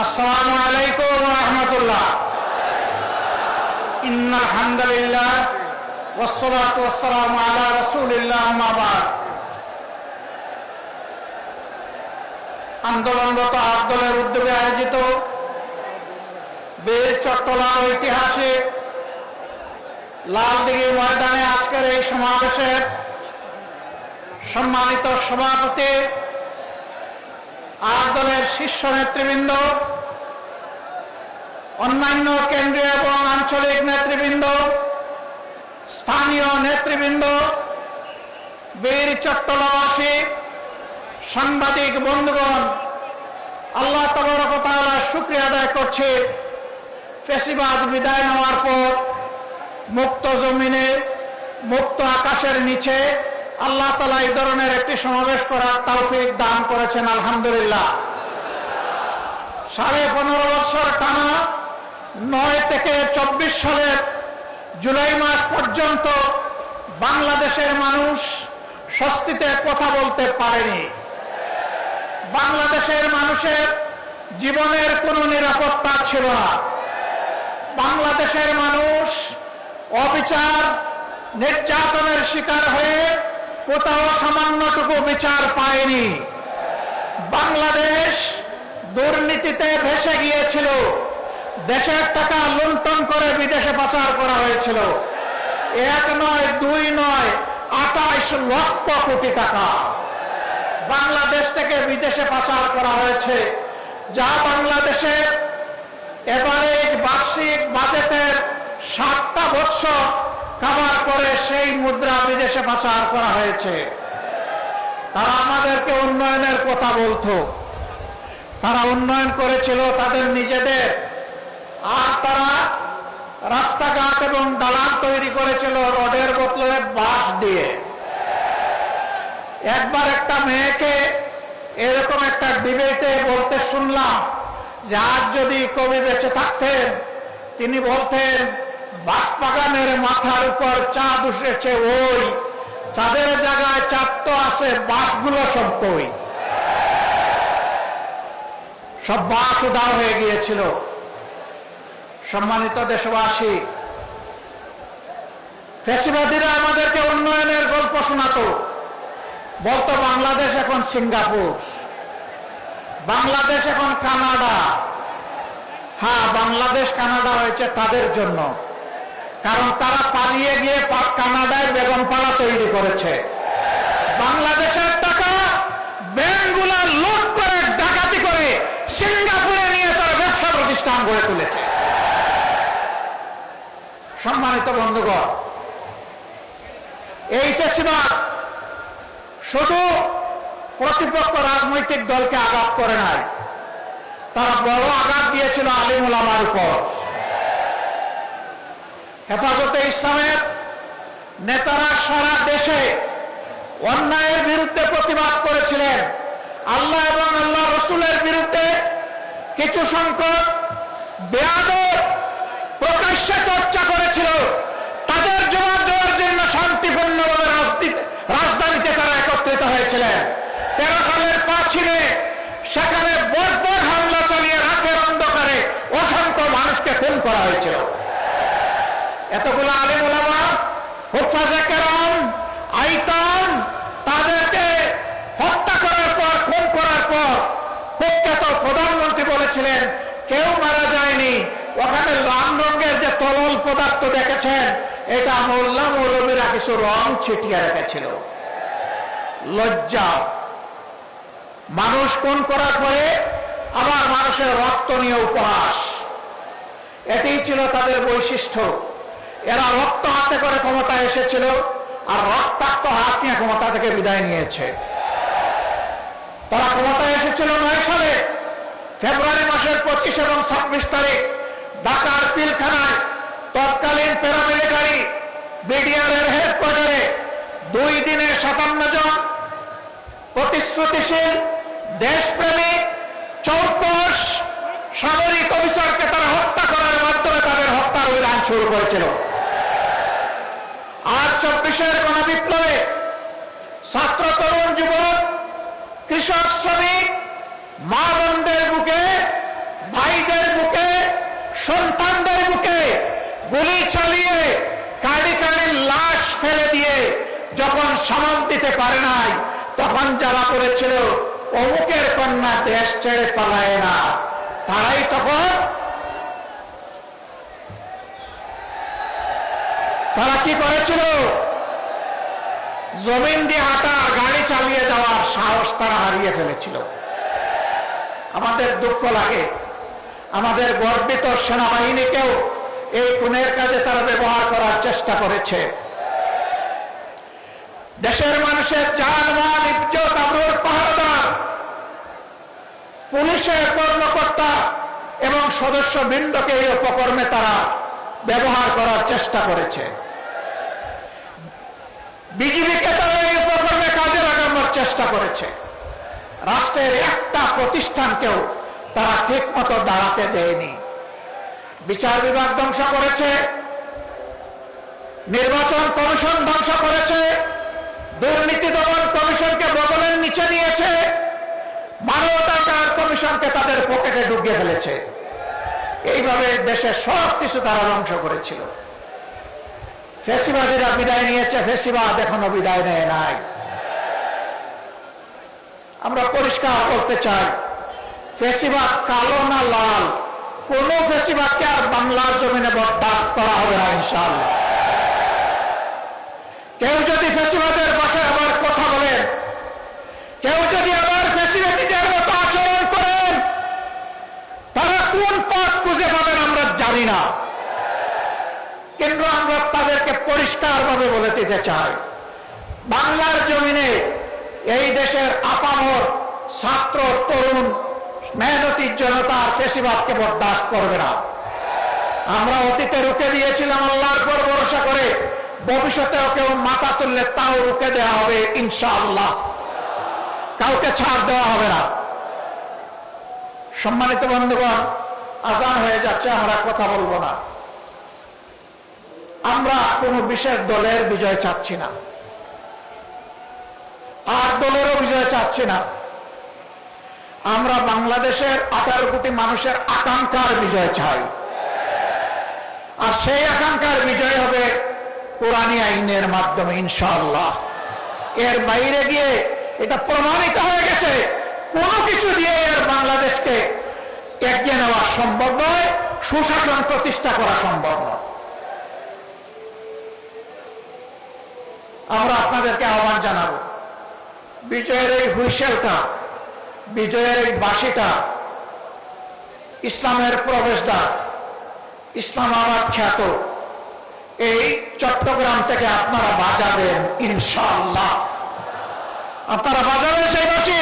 আসসালামু আলাইকুম রহমতুল্লাহ ইন্না আলহামদুলিল্লাহ والصلاة والسلام على رسول الله أما بعد আন্দোলনরত আন্দোলনের উদ্যোগে আয়োজিত বীর চট্টলার ঐতিহাসিক লালদিঘি ময়দানে আজকের এই সমাবেশের সম্মানিত সভাপতি আর দলের শীর্ষ নেতৃবৃন্দ, অন্যান্য কেন্দ্রীয় এবং আঞ্চলিক নেতৃবৃন্দ, স্থানীয় নেতৃবৃন্দ, বীর চট্টলাবাসী সাংবাদিক বন্ধুগণ, আল্লাহ তবরকতালা শুক্রিয়া আদায় করছে। ফেসিবাদ বিদায় নেওয়ার পর মুক্ত জমিনে, মুক্ত আকাশের নিচে আল্লাহ তালা এই ধরনের একটি সমাবেশ করার তৌফিক দান করেছেন, আলহামদুলিল্লাহ। সাড়ে পনেরো বছর টানা নয় থেকে চব্বিশ সালের জুলাই মাস পর্যন্ত বাংলাদেশের মানুষ স্বস্তিতে কথা বলতে পারেনি। বাংলাদেশের মানুষের জীবনের কোনো নিরাপত্তা ছিল না। বাংলাদেশের মানুষ অবিচার, নির্যাতনের শিকার হয়ে কোথাও সামান্যটুকু বিচার পায়নি। বাংলাদেশ দুর্নীতিতে ভেসে গিয়েছিল। দেশের টাকা লুণ্ঠন করে বিদেশে পাচার করা হয়েছিল। এক নয়, দুই নয়, আঠাইশ লক্ষ কোটি টাকা বাংলাদেশ থেকে বিদেশে পাচার করা হয়েছে। যা বাংলাদেশের এবারে বার্ষিক বাজেটের সাতটা বছর কাবার করে সেই মুদ্রা বিদেশে পাচার করা হয়েছে। তারা আমাদেরকে উন্নয়নের কথা বলতো। তারা উন্নয়ন করেছিল তাদের নিজেদের। আর তারা রাস্তাঘাট এবং দালান তৈরি করেছিল রডের বোতলে বাঁশ দিয়ে। একবার একটা মেয়েকে এরকম একটা ডিবেটে বলতে শুনলাম যে আজ যদি কবি বেঁচে থাকতেন, তিনি বলতেন বাঁশবাগানের মাথার উপর চাঁদ উঠেছে ওই। চাঁদের জায়গায় চাঁদ তো আছে, বাঁশগুলো সব কই? সব বাঁশ উদাও হয়ে গিয়েছিল। সম্মানিত দেশবাসী, ফেসিবাদীরা আমাদেরকে উন্নয়নের গল্প শোনাতো। বলতো, বাংলাদেশ এখন সিঙ্গাপুর। বাংলাদেশ এখন কানাডা। হ্যাঁ বাংলাদেশ, কানাডা হয়েছে তাদের জন্য। কারণ তারা পালিয়ে গিয়ে কানাডায় বেগমপাড়া তৈরি করেছে। বাংলাদেশের টাকা ব্যাংকগুলা লুট করে, ডাকাতি করে সিঙ্গাপুরে নিয়ে তারা ব্যবসা প্রতিষ্ঠান গড়ে তুলেছে। সম্মানিত বন্ধুগণ, এই ফেসিবাদ শুধু প্রতিপক্ষ রাজনৈতিক দলকে আঘাত করে নাই, তারা বড় আঘাত দিয়েছিল আলিমুল আমার উপর। হেফাজতে ইসলামের নেতারা সারা দেশে অন্যায়ের বিরুদ্ধে প্রতিবাদ করেছিলেন। আল্লাহ এবং আল্লাহ রসুলের বিরুদ্ধে কিছু সংখ্যক বেয়াদব প্রকাশ্যে চর্চা করেছিল। তাদের জবাব দেওয়ার জন্য শান্তিপূর্ণভাবে রাজধানীতে তারা একত্রিত হয়েছিলেন। তেরো সালের পাঁচিলে সেখানে বর্বর হামলা চালিয়ে রাতের অন্ধকারে অসংখ্য মানুষকে খুন করা হয়েছিল। এতগুলো আলিম ওলামা, হুফাজে আইতাম, তাদেরকে হত্যা করার পর, খুন করার পর প্রখ্যাত প্রধানমন্ত্রী বলেছিলেন, কেউ মারা যায়নি। ওখানে লাল রঙের যে তরল পদার্থ দেখেছেন, এটা মোল্লা মৌলবীরা কিছু রং ছিটিয়ে রেখেছিল। লজ্জা। মানুষ কোন করার পরে আবার মানুষের রক্ত নিয়ে উপহাস। এটাই ছিল তাদের বৈশিষ্ট্য। এরা রক্ত হাতে করে ক্ষমতা এসেছিল, আর রক্তাক্ত হাত নিয়ে ক্ষমতা থেকে বিদায় নিয়েছে। তারা ক্ষমতায় এসেছিল নয় সালে, ফেব্রুয়ারি মাসের পঁচিশ এবং ছাব্বিশ তারিখ, ঢাকার পিলখানায় তৎকালীন প্যারামিলিটারি বিডিআর এর হেডকোয়ার্টারে দুই দিনে সাতান্ন জন প্রতিশ্রুতিশীল দেশপ্রেমিক, চৌকস সামরিক অফিসারকে তারা হত্যা মাধ্যমে সংখ্যালঘুদান শুরু করেছিল। আর চব্বিশের কোন বিপ্লবে ছাত্র তরুণ যুবক, কৃষক শ্রমিক, মা বোনদের বুকে, ভাইদের বুকে, সন্তানদের বুকে গুলি চালিয়ে কাড়ি কাড়ি লাশ ফেলে দিয়ে যখন সামাল দিতে পারে নাই, তখন যারা করেছিল, অমুকের কন্যা দেশ ছেড়ে পালায় না। তারাই তখন তারা কি করেছিল? জমিন দিয়ে হাঁটার গাড়ি চালিয়ে যাওয়ার সাহস তারা হারিয়ে ফেলেছিল। আমাদের দুঃখ লাগে। আমাদের গর্বিত সেনাবাহিনীকেও এই খুনের কাজে তারা ব্যবহার করার চেষ্টা করেছে। দেশের মানুষের জান, মাল, ইজ্জত, আবরুর পাহাড়দার পুলিশের কর্মকর্তা এবং সদস্য বৃন্দকে এই উপকর্মে তারা ব্যবহার করার চেষ্টা করেছে। এই উপকর্মে কাজে লাগানোর চেষ্টা করেছে? রাষ্ট্রের একটা প্রতিষ্ঠানকেও তারা ঠিক মতো দাঁড়াতে দেয়নি। বিচার বিভাগ ধ্বংস করেছে, নির্বাচন কমিশন ধ্বংস করেছে, দুর্নীতি দমন কমিশনকে বগলের নিচে নিয়েছে মানবতাকার কমিশনকে তাদের পকেটে ঢুকিয়ে ফেলেছে। এইভাবে দেশের সব কিছু তারা ধ্বংস করেছিল। ফেসিবাদীরা বিদায় নিয়েছে, ফেসিবাদ এখনও বিদায় নেয় নাই। আমরা পরিষ্কার করতে চাই, ফেসিবাদ কালো না লাল? কোন ফেসিবাদকে আর বাংলার জমিনে বরদাস্ত করা হবে না ইনশাল্লাহ কেউ যদি ফেসিবাদের পাশে আবার কথা বলেন কেউ যদি আবার ফেসিবাদীদের মতো আচরণ করেন তারা কোন পথ খুঁজে পাবেন আমরা জানি না কিন্তু আমরা তাদেরকে পরিষ্কারভাবে বলে দিতে চাই বাংলার জমিনে এই দেশের আপামর ছাত্র, তরুণ, মেহনতি জনতার ফেসিবাদকে বরদাস্ত করবে না। আমরা অতীতে রুখে দিয়েছিলাম আল্লাহর পর ভরসা করে, ভবিষ্যতেও কেউ মাথা তুললে তাও রুখে দেওয়া হবে ইনশাআল্লাহ। কাউকে ছাড় দেওয়া হবে না। সম্মানিত বন্ধুগণ, আজান হয়ে যাচ্ছে, আমরা কথা বলব না। আমরা কোন বিশেষ দলের বিজয় চাচ্ছি না। আর দলেরও বিজয় চাচ্ছি না। আমরা বাংলাদেশের আঠারো কোটি মানুষের আকাঙ্ক্ষার বিজয় চাই। আর সেই আকাঙ্ক্ষার বিজয় হবে কোরআনী আইনের মাধ্যমে, ইনশাআল্লাহ। এর বাইরে গিয়ে এটা প্রমাণিত হয়ে গেছে, কোনো কিছু দিয়ে এর বাংলাদেশকে এগিয়ে নেওয়া সম্ভব নয়, সুশাসন প্রতিষ্ঠা করা সম্ভব নয়। আমরা আপনাদেরকে আহ্বান জানাব। বিজয়ের এই হুইসেলটা, বিজয়ের এই বাসিটা ইসলামের প্রবেশদ্বার ইসলামাবাদ খ্যাত, এই চট্টগ্রাম থেকে আপনারা বাজাবেন ইনশাআল্লাহ। আপনারা বাজাবেন সেই বাসি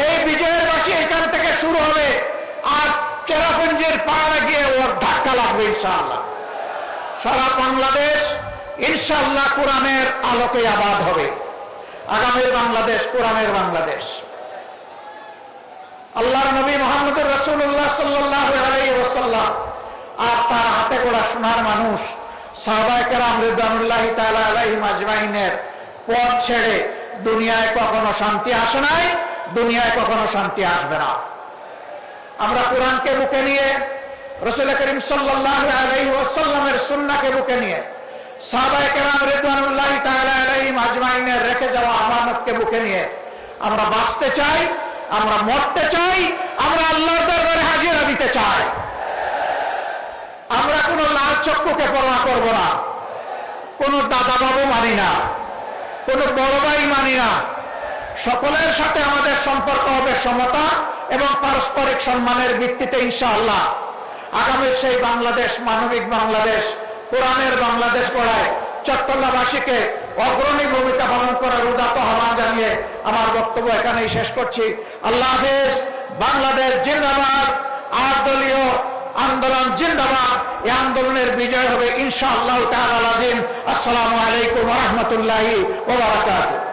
এই বিজয়ের বাসি এখান থেকে শুরু হবে, আর চেরাপুঞ্জির পাড়ে গিয়ে ওর ধাক্কা লাগবে ইনশাআল্লাহ। সারা বাংলাদেশ ইনশাআল্লাহ কোরআনের আলোকে আবাদ হবে। আগামীর বাংলাদেশ, কোরআনের বাংলাদেশ। আল্লাহর নবী মোহাম্মদ রসুল্লাহ সাল্লাহ আর তার হাতে গোড়া সোনার মানুষ পথ ছেড়ে দুনিয়ায় কখনো শান্তি আসে নাই, দুনিয়ায় কখনো শান্তি আসবে না। আমরা কোরআনকে বুকে নিয়ে, রসুল করিম সাল্লাহ ওয়াসাল্লামের সুন্নাকে বুকে নিয়ে রিদওয়ানুল্লাহ আজমাইনের রেখে যাওয়া আমানতকে বুকে আমরা মরতে চাই, আমরা হাজিরা চাই। আমরা কোনো লাল চক্ষুকে পরোয়া করব না, কোনো দাদা বাবু মানি না, কোনো বড় ভাই মানি না। সকলের সাথে আমাদের সম্পর্ক হবে সমতা এবং পারস্পরিক সম্মানের ভিত্তিতে ইনশাআল্লাহ। আগামীর সেই বাংলাদেশ, মানবিক বাংলাদেশ কোরআনের বাংলাদেশ পড়ায় চট্টগ্রামবাসীকে অগ্রণী ভূমিকা পালন করার উদাত্ত আহ্বান জানিয়ে আমার বক্তব্য এখানেই শেষ করছি। আল্লাহ হাফেজ, বাংলাদেশ জিন্দাবাদ আট দলীয় আন্দোলন জিন্দাবাদ। এই আন্দোলনের বিজয় হবে ইনশাআল্লাহ তাহার আজিম। আসসালামু আলাইকুম রহমতুল্লাহ রাহমাতুল্লাহি ওয়া বারাকাতুহু।